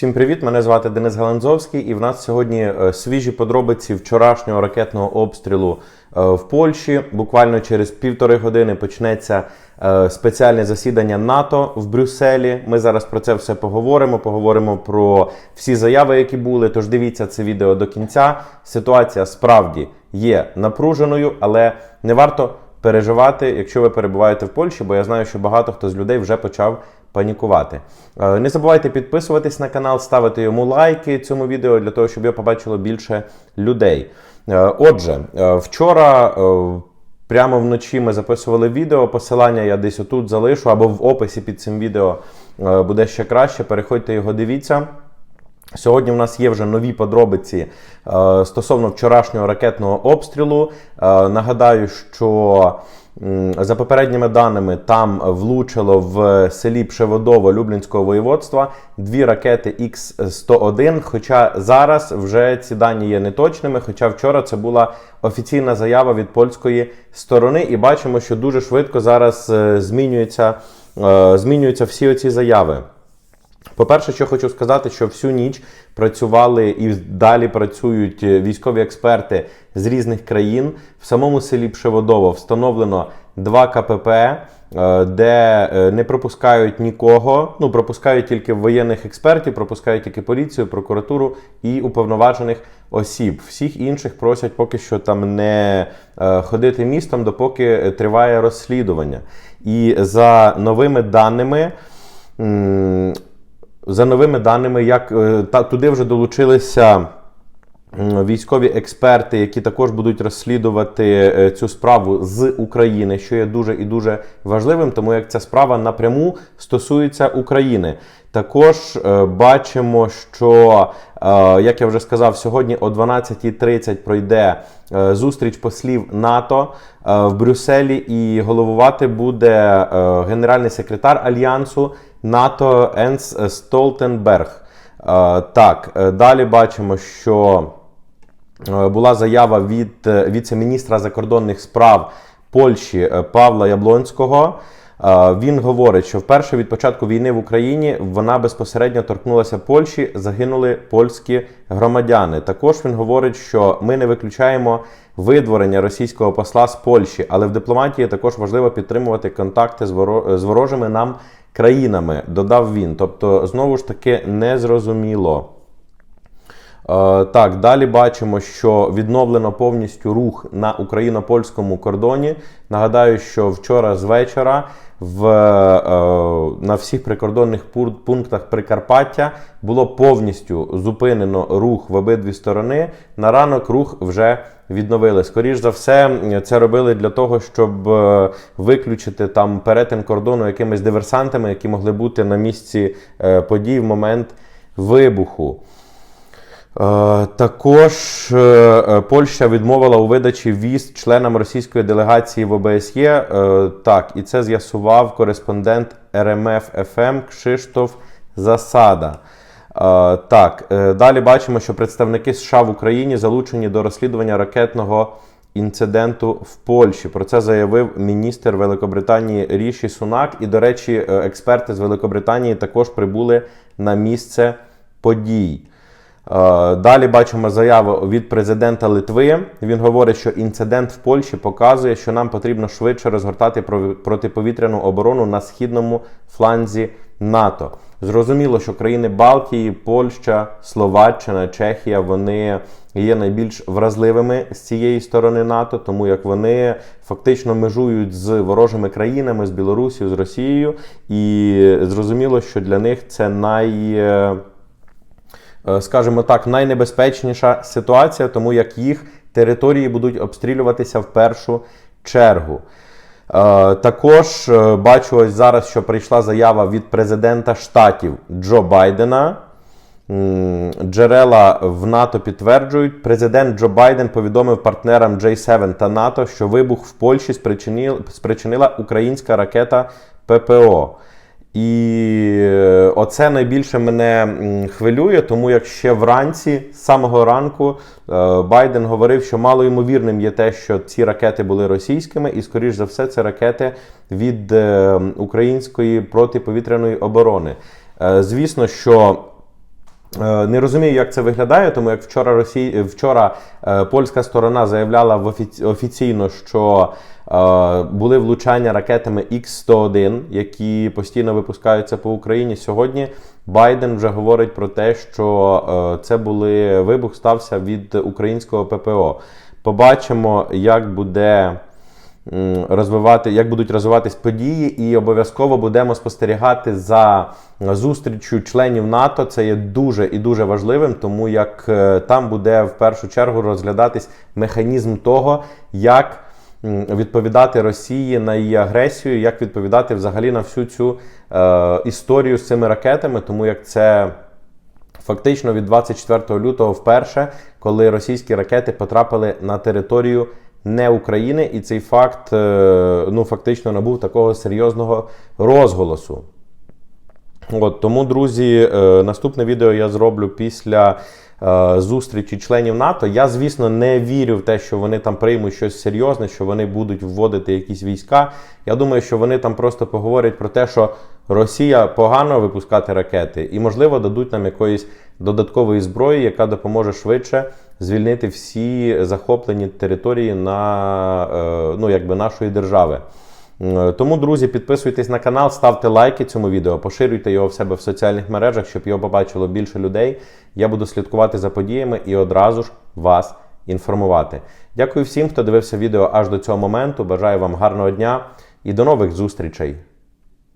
Всім привіт! Мене звати Денис Галанзовський, і в нас сьогодні е, свіжі подробиці вчорашнього ракетного обстрілу е, в Польщі. Буквально через півтори години почнеться е, спеціальне засідання НАТО в Брюсселі. Ми зараз про це все поговоримо. Поговоримо про всі заяви, які були. Тож дивіться це відео до кінця. Ситуація справді є напруженою, але не варто переживати, якщо ви перебуваєте в Польщі, бо я знаю, що багато хто з людей вже почав панікувати. Е, Не забувайте підписуватись на канал, ставити йому лайки цьому відео для того, щоб його побачило більше людей. Е, Отже, е, вчора. Прямо вночі ми записували відео. Посилання я десь отут залишу або в описі під цим відео буде ще краще. Переходьте його, дивіться. Сьогодні в нас є вже нові подробиці е, стосовно вчорашнього ракетного обстрілу. Е, нагадаю, що за попередніми даними там влучило в селі Пшеводово Люблінського воєводства дві ракети Х-101. Хоча зараз вже ці дані є неточними. Хоча вчора це була офіційна заява від польської сторони, і бачимо, що дуже швидко зараз е, змінюються, змінюються всі оці заяви. По-перше, що хочу сказати, що всю ніч працювали і далі працюють е, військові експерти з різних країн. В самому селі Пшеводово встановлено два КПП, е, де е, не пропускають нікого. Ну, пропускають тільки воєнних експертів, пропускають тільки поліцію, прокуратуру і уповноважених осіб. Всіх інших просять поки що там не ходити містом, допоки триває розслідування. І за новими даними. За новими даними, як е, та туди вже долучилися військові експерти, які також будуть розслідувати е, цю справу з України, що є дуже і дуже важливим, тому як ця справа напряму стосується України. Також е, бачимо, що, е, як я вже сказав, сьогодні о 12.30 пройде зустріч послів НАТО в Брюсселі, і головувати буде генеральний секретар альянсу НАТО Енс Столтенберг. Так, далі бачимо, що була заява від е, віце-міністра закордонних справ Польщі е, Павла Яблонського. Е, Він говорить, що вперше від початку війни в Україні вона безпосередньо торкнулася Польщі, загинули польські громадяни. Також він говорить, що ми не виключаємо видворення російського посла з Польщі, але в дипломатії також важливо підтримувати контакти з ворожими нам країнами, додав він. Тобто, знову ж таки, незрозуміло. Е, Так, далі бачимо, що відновлено повністю рух на україно-польському кордоні. Нагадаю, що вчора з вечора в, е, на всіх прикордонних пунктах Прикарпаття було повністю зупинено рух в обидві сторони. На ранок рух вже відновили. Скоріш за все, це робили для того, щоб е, виключити там перетин кордону якимись диверсантами, які могли бути на місці подій в момент вибуху. Е, Також е, е, Польща відмовила у видачі віз членам російської делегації в ОБСЄ. Так, і це з'ясував кореспондент РМФ ФМ Кшиштоф Засада. Так, далі бачимо, що представники США в Україні залучені до розслідування ракетного інциденту в Польщі. Про це заявив міністр Великобританії Ріші Сунак. І, до речі, експерти з Великобританії також прибули на місце подій. Е, Далі бачимо заяву від президента Литви. Він говорить, що інцидент в Польщі показує, що нам потрібно швидше розгортати про- протиповітряну оборону на східному фланзі НАТО. Зрозуміло, що країни Балтії, Польща, Словаччина, Чехія вони є найбільш вразливими з цієї сторони НАТО, тому як вони фактично межують з ворожими країнами, з Білорусією, з Росією, і зрозуміло, що для них це най. Е, скажімо так, найнебезпечніша ситуація, тому як їх території будуть обстрілюватися в першу чергу. Е, Також е, бачу ось зараз, що прийшла заява від президента штатів Джо Байдена. Джерела в НАТО підтверджують, президент Джо Байден повідомив партнерам J7 та НАТО, що вибух в Польщі спричинил- спричинила українська ракета ППО. І е, оце найбільше мене хвилює, тому як ще вранці, з самого ранку, е, Байден говорив, що малоймовірним є те, що ці ракети були російськими, і, скоріш за все, це ракети від е, української протиповітряної оборони. Звісно, що Не розумію, як це виглядає, тому як вчора Росі... вчора е, польська сторона заявляла в офіці... офіційно, що е, були влучання ракетами Х-101, які постійно випускаються по Україні. Сьогодні Байден вже говорить про те, що е, це були вибух стався від українського ППО. Побачимо, як буде розвивати, як будуть розвиватись події, і обов'язково будемо спостерігати за зустрічю членів НАТО. Це є дуже і дуже важливим, тому як е, там буде в першу чергу розглядатись механізм того, як відповідати Росії на її агресію, як відповідати взагалі на всю цю е, історію з цими ракетами, тому як це. Фактично від 24 лютого вперше, коли російські ракети потрапили на територію не України, і цей факт е, ну, фактично набув такого серйозного розголосу. От, тому, друзі, е, наступне відео я зроблю після е, зустрічі членів НАТО. Я, звісно, не вірю в те, що вони там приймуть щось серйозне, що вони будуть вводити якісь війська. Я думаю, що вони там просто поговорять про те, що Росія погано випускати ракети, і, можливо, дадуть нам якоїсь додаткової зброї, яка допоможе швидше звільнити всі захоплені території на е, ну, якби нашої держави. Е, Тому, друзі, підписуйтесь на канал, ставте лайки цьому відео, поширюйте його в себе в соціальних мережах, щоб його побачило більше людей. Я буду слідкувати за подіями і одразу ж вас інформувати. Дякую всім, хто дивився відео аж до цього моменту. Бажаю вам гарного дня і до нових зустрічей!